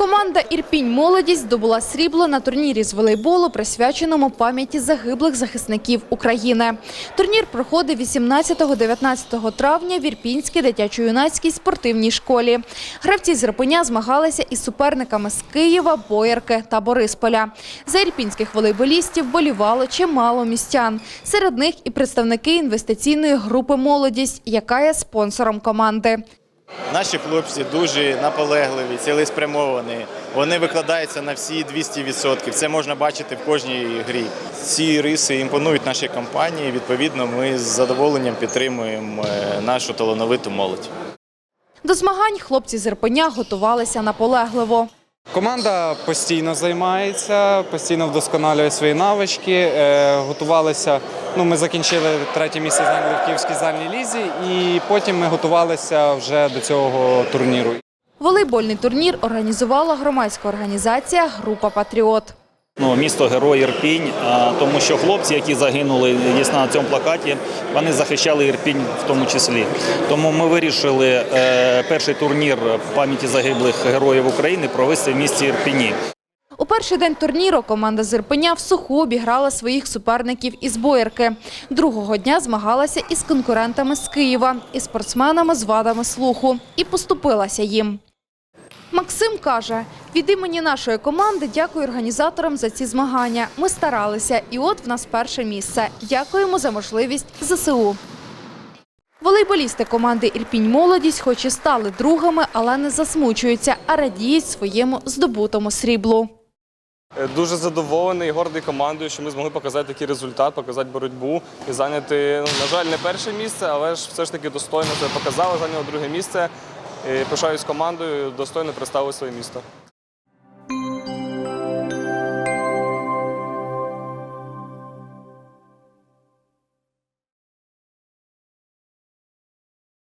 Команда «Ірпінь Молодість» здобула срібло на турнірі з волейболу, присвяченому пам'яті загиблих захисників України. Турнір проходив 18-19 травня в Ірпінській дитячо-юнацькій спортивній школі. Гравці з Ірпеня змагалися із суперниками з Києва, Боярки та Борисполя. За ірпінських волейболістів болівало чимало містян. Серед них і представники інвестиційної групи «Молодість», яка є спонсором команди. Наші хлопці дуже наполегливі, цілеспрямовані. Вони викладаються на всі 200%. Це можна бачити в кожній грі. Ці риси імпонують нашій компанії. Відповідно, ми з задоволенням підтримуємо е, нашу талановиту молодь. До змагань хлопці з Ірпеня готувалися наполегливо. Команда постійно займається, постійно вдосконалює свої навички. Е, готувалися. Ну, ми закінчили третє місце зайняли в Київській зальній лізі, і потім ми готувалися вже до цього турніру. Волейбольний турнір організувала громадська організація Група Патріот. Ну, місто Герой Ірпінь, тому що хлопці, які загинули дійсно на цьому плакаті, вони захищали Ірпінь в тому числі. Тому ми вирішили е, перший турнір пам'яті загиблих героїв України провести в місті Ірпіні. У перший день турніру команда з Ірпеня в суху обіграла своїх суперників із Боярки. Другого дня змагалася із конкурентами з Києва і спортсменами з вадами слуху. І поступилася їм. Максим каже, від імені нашої команди дякую організаторам за ці змагання. Ми старалися, і от в нас перше місце. Дякуємо за можливість ЗСУ. Волейболісти команди «Ірпінь Молодість» хоч і стали другими, але не засмучуються, а радіють своєму здобутому сріблу. Е, Дуже задоволений і гордий командою, що ми змогли показати такий результат, показати боротьбу і зайняти, ну, на жаль, не перше місце, але ж все ж таки достойно це показали, зайняли друге місце. І пишаюсь командою, достойно представили своє місто.